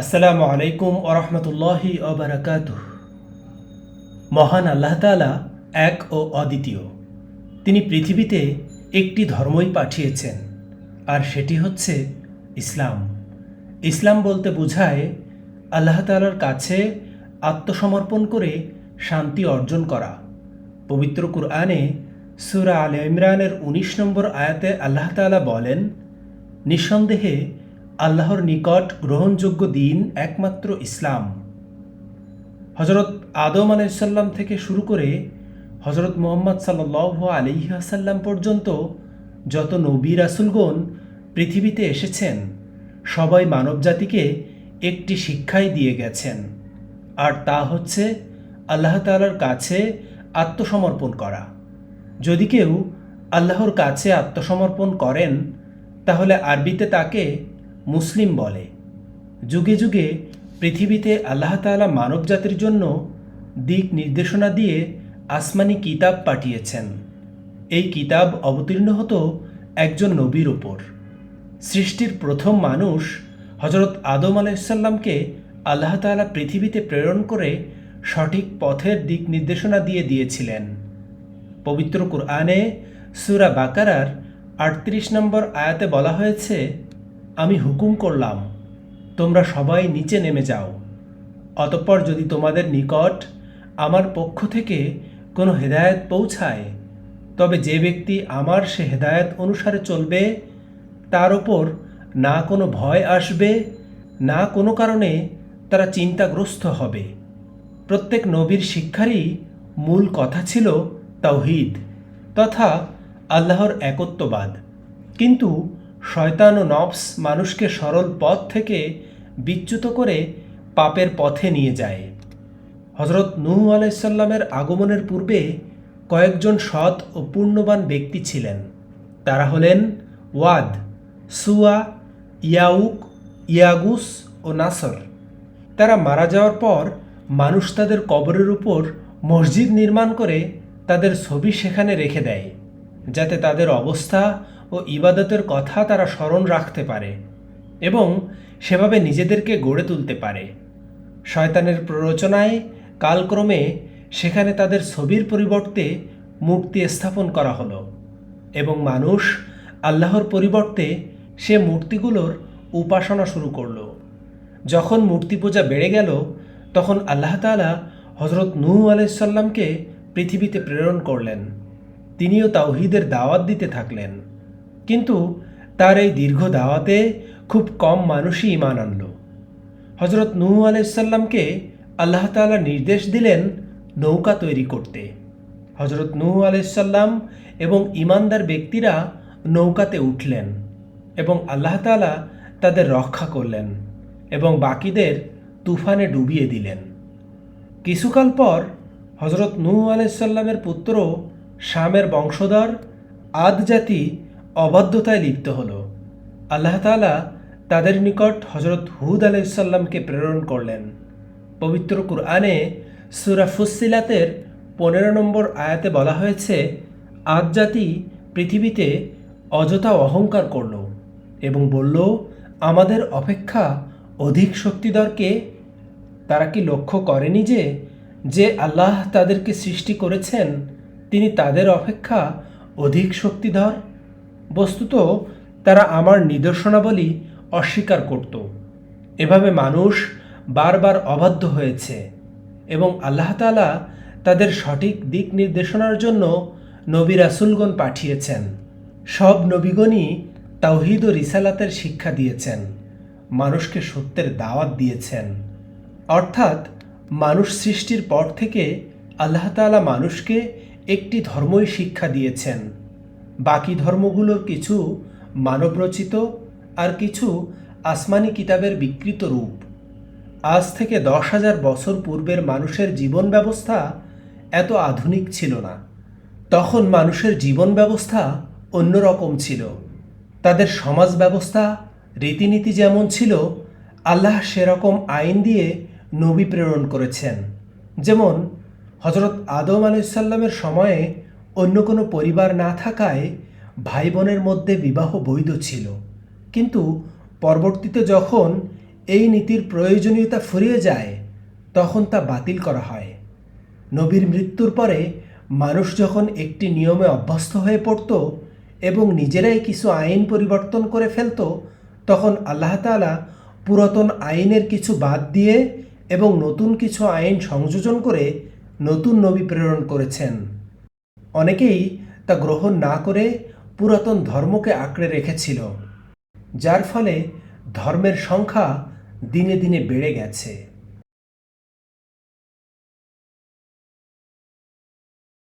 আসসালামু আলাইকুম ওরহমতুল্লাহি ওবরাকাত মহান আল্লাহ তাআলা এক ও অদ্বিতীয়। তিনি পৃথিবীতে একটি ধর্মই পাঠিয়েছেন, আর সেটি হচ্ছে ইসলাম। ইসলাম বলতে বোঝায় আল্লাহ তাআলার কাছে আত্মসমর্পণ করে শান্তি অর্জন করা। পবিত্র কুরআনে সুরা আল ইমরানের উনিশ নম্বর আয়াতে আল্লাহ তাআলা বলেন, নিঃসন্দেহে আল্লাহর নিকট গ্রহণযোগ্য দিন একমাত্র ইসলাম। হজরত আদম আলাইসাল্লাম থেকে শুরু করে হজরত মোহাম্মদ সাল্লাহ আলিহাসাল্লাম পর্যন্ত যত নবী রাসুলগণ পৃথিবীতে এসেছেন, সবাই মানবজাতিকে একটি শিক্ষাই দিয়ে গেছেন। আর তা হচ্ছে আল্লাহ তাআলার কাছে আত্মসমর্পণ করা। যদি কেউ আল্লাহর কাছে আত্মসমর্পণ করেন, তাহলে আরবিতে তাকে মুসলিম বলে। যুগে যুগে পৃথিবীতে আল্লাহ তাআলা মানব জাতির জন্য দিক নির্দেশনা দিয়ে আসমানি কিতাব পাঠিয়েছেন। এই কিতাব অবতীর্ণ হতো একজন নবীর ওপর সৃষ্টির প্রথম মানুষ হজরত আদম আলাইসাল্লামকে আল্লাহ তাআলা পৃথিবীতে প্রেরণ করে সঠিক পথের দিক নির্দেশনা দিয়ে দিয়েছিলেন। পবিত্র কুরআনে সুরা বাকারার আটত্রিশ নম্বর আয়াতে বলা হয়েছে আমি হুকুম করলাম, তোমরা সবাই নিচে নেমে যাও। অতঃপর যদি তোমাদের নিকট আমার পক্ষ থেকে কোনো হেদায়েত পৌঁছায়, তবে যে ব্যক্তি আমার সে হেদায়েত অনুসারে চলবে, তার ওপর না কোনো ভয় আসবে, না কোনো কারণে তারা চিন্তাগ্রস্ত হবে। প্রত্যেক নবীর শিক্ষারই মূল কথা ছিল তাওহিদ তথা আল্লাহর একত্ববাদ। কিন্তু শয়তান ও নফস মানুষকে সরল পথ থেকে বিচ্যুত করে পাপের পথে নিয়ে যায়। হজরত নূহ আলাইসাল্লামের আগমনের পূর্বে কয়েকজন সৎ ও পূর্ণবান ব্যক্তি ছিলেন। তারা হলেন ওয়াদ, সুয়া, ইয়াউক, ইয়াগুস ও নাসর। তারা মারা যাওয়ার পর মানুষ তাদের কবরের উপর মসজিদ নির্মাণ করে তাদের ছবি সেখানে রেখে দেয়, যাতে তাদের অবস্থা ও ইবাদতের কথা তারা স্মরণ রাখতে পারে এবং সেভাবে নিজেদেরকে গড়ে তুলতে পারে। শয়তানের প্ররোচনায় কালক্রমে সেখানে তাদের ছবির পরিবর্তে মূর্তি স্থাপন করা হলো এবং মানুষ আল্লাহর পরিবর্তে সে মূর্তিগুলোর উপাসনা শুরু করল। যখন মূর্তি পূজা বেড়ে গেল, তখন আল্লাহ তাআলা হজরত নূহ আলাইসাল্লামকে পৃথিবীতে প্রেরণ করলেন। তিনিও তাওহিদের দাওয়াত দিতে থাকলেন। কিন্তু তার এই দীর্ঘ দাওয়াতে খুব কম মানুষই ইমান আনল। হজরত নূহ আলাইসাল্লামকে আল্লাহ তাআলা নির্দেশ দিলেন নৌকা তৈরি করতে। হজরত নূহ আলাইসাল্লাম এবং ইমানদার ব্যক্তিরা নৌকাতে উঠলেন এবং আল্লাহ তাআলা তাদের রক্ষা করলেন এবং বাকিদের তুফানে ডুবিয়ে দিলেন। কিছুকাল পর হজরত নূহ আলাইসাল্লামের পুত্র শামের বংশধর আদ জাতি অবাধ্যতায় লিপ্ত হল। আল্লাহ তাআলা তাদের নিকট হজরত হুদ আলাইসাল্লামকে প্রেরণ করলেন। পবিত্র কুরআনে সুরা ফুসিলাতের পনেরো নম্বর আয়াতে বলা হয়েছে আদ জাতি পৃথিবীতে অযথা অহংকার করল এবং বলল, আমাদের অপেক্ষা অধিক শক্তিধর কে তারা কি লক্ষ্য করেনি যে যে আল্লাহ তাদেরকে সৃষ্টি করেছেন, তিনি তাদের অপেক্ষা অধিক শক্তিধর? বস্তুত তারা আমার নিদর্শনাবলী অস্বীকার করত। এভাবে মানুষ বারবার অবাধ্য হয়েছে এবং আল্লাহ তাআলা তাদের সঠিক দিক নির্দেশনার জন্য নবী রাসুলগণ পাঠিয়েছেন। সব নবীগণই তাওহিদ ও রিসালাতের শিক্ষা দিয়েছেন, মানুষকে সত্যের দাওয়াত দিয়েছেন। অর্থাৎ মানুষ সৃষ্টির পর থেকে আল্লাহ তাআলা মানুষকে একটি ধর্মই শিক্ষা দিয়েছেন। বাকি ধর্মগুলোর কিছু মানবরচিত আর কিছু আসমানি কিতাবের বিকৃত রূপ। আজ থেকে দশ হাজার বছর পূর্বের মানুষের জীবন ব্যবস্থা এত আধুনিক ছিল না। তখন মানুষের জীবন ব্যবস্থা অন্যরকম ছিল। তাদের সমাজ ব্যবস্থা, রীতিনীতি যেমন ছিল, আল্লাহ সেরকম আইন দিয়ে নবী প্রেরণ করেছেন। যেমন হজরত আদম আলাইসাল্লামের সময়ে অন্য কোনো পরিবার না থাকায় ভাই বোনের মধ্যে বিবাহ বৈধ ছিল। কিন্তু পরবর্তীতে যখন এই নীতির প্রয়োজনীয়তা ফুরিয়ে যায়, তখন তা বাতিল করা হয়। নবীর মৃত্যুর পরে মানুষ যখন একটি নিয়মে অভ্যস্ত হয়ে পড়ত এবং নিজেরাই কিছু আইন পরিবর্তন করে ফেলত, তখন আল্লাহ তাআলা পুরাতন আইনের কিছু বাদ দিয়ে এবং নতুন কিছু আইন সংযোজন করে নতুন নবী প্রেরণ করেছেন। অনেকেই তা গ্রহণ না করে পুরাতন ধর্মকে আঁকড়ে রেখেছিল, যার ফলে ধর্মের সংখ্যা দিনে দিনে বেড়ে গেছে।